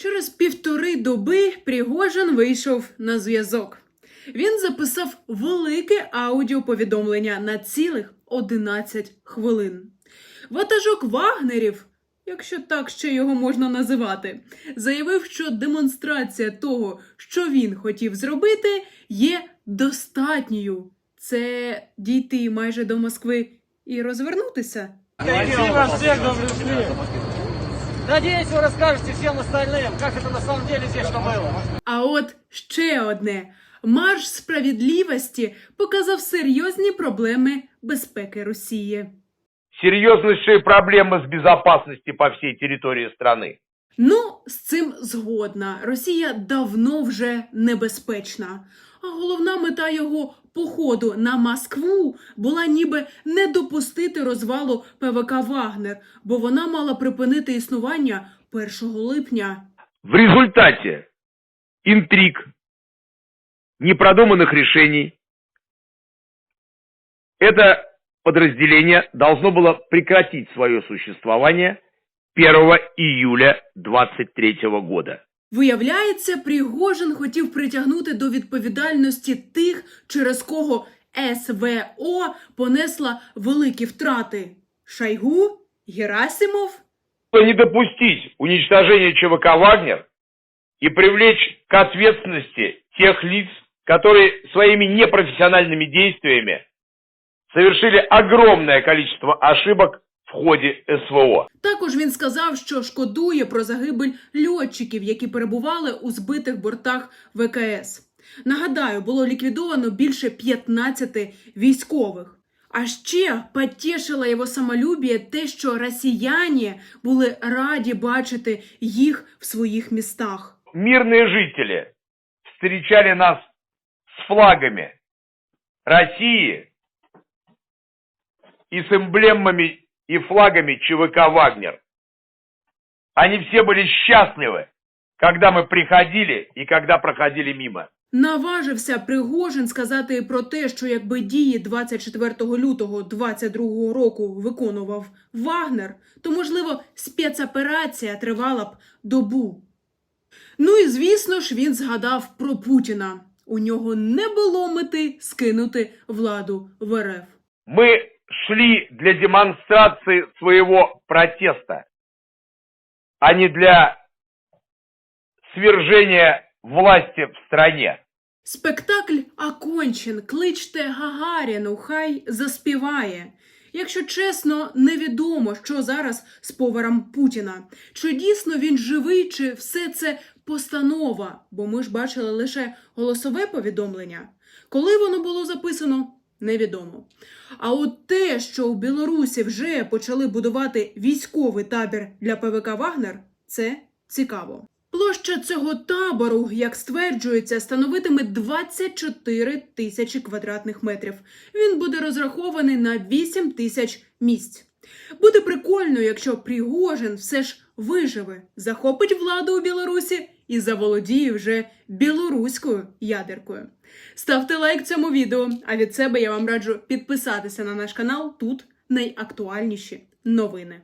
Через півтори доби Пригожин вийшов на зв'язок. Він записав велике аудіоповідомлення на цілих 11 хвилин. Ватажок Вагнерів, якщо так ще його можна називати, заявив, що демонстрація того, що він хотів зробити, є достатньою. Це дійти майже до Москви і розвернутися. Спасибо всем, кто пришли. Надеюсь, вы расскажете всем остальным, как это на самом деле здесь что было. А от ще одне. Марш справедливості показав серйозні проблеми безпеки Росії. серьезнейшие проблемы с безопасностью по всей территории страны. Ну, з цим згодна. Росія давно вже небезпечна. А головна мета його походу на Москву була ніби не допустити розвалу ПВК Вагнер, бо вона мала припинити існування 1 липня. В результате интриг, непродуманных решений, это подразделение должно было прекратить свое существование 1 июля 23 года. Виявляється, Пригожин хотів притягнути до відповідальності тих, через кого СВО понесла великі втрати: Шайгу, Герасимов. Не допустить уничтожения ЧВК «Вагнер» и привлечь к ответственности тех лиц, которые своими непрофессиональными действиями совершили огромное количество ошибок в ходе СВО. Також він сказав, що шкодує про загибель льотчиків, які перебували у збитих бортах ВКС. Нагадаю, було ліквідовано більше 15 військових. А ще потішило його самолюбіє те, що росіяни були раді бачити їх в своїх містах. Мирные жители встречали нас с флагами России и с эмблемами и флагами ЧВК «Вагнер». Они все были счастливы, когда мы приходили и когда проходили мимо. Наважився Пригожин сказати і про те, що якби дії 24 лютого 22 року виконував Вагнер, то можливо спецоперація тривала б добу. Ну і звісно ж він згадав про Путіна. У нього не було мети скинути владу в РФ. Мы шли для демонстрации своего протеста, а не для свержения власти в стране. Спектакль окончен. Кличте Гагаріну, хай заспіває. Якщо чесно, невідомо, що зараз з поваром Путіна. Чи дійсно він живий, чи все це постанова? Бо ми ж бачили лише голосове повідомлення. Коли воно було записано, невідомо. А от те, що у Білорусі вже почали будувати військовий табір для ПВК Вагнер, це цікаво. Площа цього табору, як стверджується, становитиме 24 тисячі квадратних метрів. Він буде розрахований на 8 тисяч місць. Буде прикольно, якщо Пригожин все ж виживе, захопить владу у Білорусі і заволодіє вже білоруською ядеркою. Ставте лайк цьому відео, а від себе я вам раджу підписатися на наш канал. Тут найактуальніші новини.